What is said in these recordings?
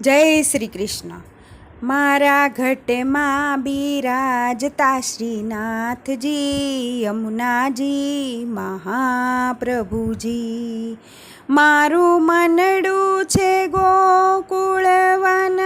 જય શ્રી કૃષ્ણ. મારા ઘટમાં બિરાજતા શ્રીનાથજી, યમુનાજી, મહાપ્રભુજી. મારું મનડું છે ગોકુળવન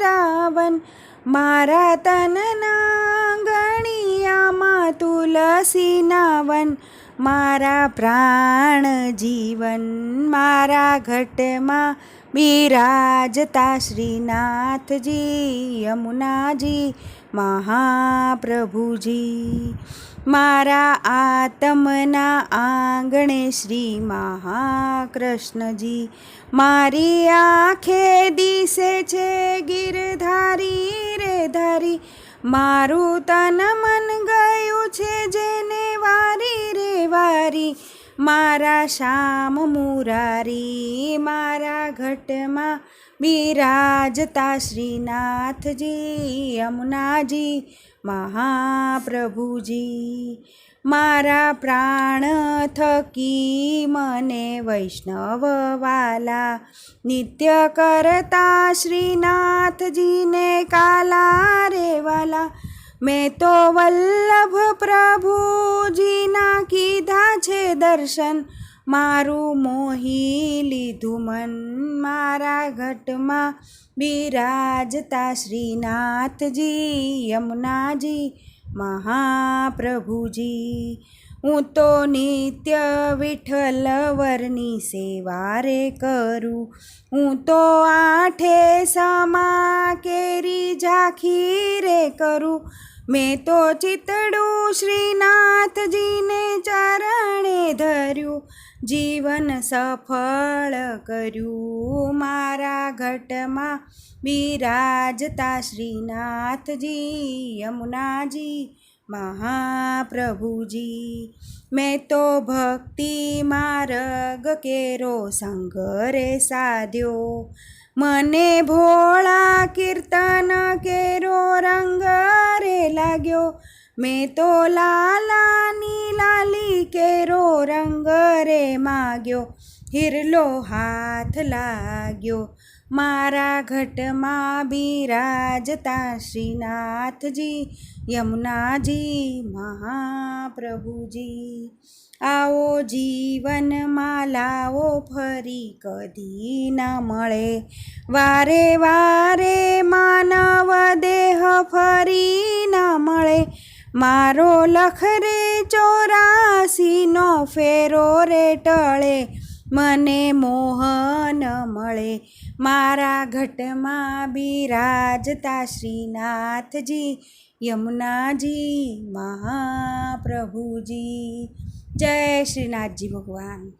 રાવન મારા તનના ગણિયામાં તુલસી નાવન. મારા પ્રાણ જીવન મારા ઘટમાં બિરાજતા શ્રીનાથજી, યમુનાજી, મહાપ્રભુજી. મારા આત્મના આંગણે શ્રી મહાકૃષ્ણજી, મારી આંખે દિશે છે ગિરધારી રે ધારી. મારું તન મન ગયું છે જેને વારી વારી મારા શ્યામ મુરારી, મારા ઘટમાં બિરાજતા શ્રીનાથજી, યમુનાજી, મહાપ્રભુજી. મારા પ્રાણ થકી મને વૈષ્ણવ વાલા, નિત્ય કરતા શ્રીનાથજીને કાલા રેવાલા વાલા મેં તો વલ્લભ પ્રભુજીના કીધા છે દર્શન. મારું મોહી લીધું મન મારા ઘટમાં બિરાજતા શ્રીનાથજી, યમુનાજી, મહાપ્રભુજી. હું તો નિત્ય વિઠ્ઠલ વરની સેવા રે કરું. હું તો આઠે સમા કેરી ઝાખી રે કરું. મેં તો ચિતડું શ્રીનાથજીને ચરણે ધર્યું, જીવન સફળ કર્યું. મારા ઘટમાં બિરાજતા શ્રીનાથજી, યમુનાજી, મહાપ્રભુજી. મેં તો ભક્તિ માર્ગ કેરો સંગરે સાધ્યો, મને ભોળા કીર્તન રે લાગ્યો? મેં તો લાલાની લાલી કેરો રંગ રે માગ્યો. હિરલો હાથ લાગ્યો. મારા ઘટમાં બિરાજતા શ્રીનાથજી યમુનાજી મહાપ્રભુજી. આવો જીવનમાં લાવો ફરી કદી ન મળે. વારે વારે માનવ દેહ ફરી ન મળે. મારો લખરે ચોરાસીનો ફેરો રે ટળે મને મોહન મળે. મારા ઘટમાં બિરાજતા શ્રીનાથજી યમુનાજી મહાપ્રભુજી. જય શ્રીનાથજી ભગવાન.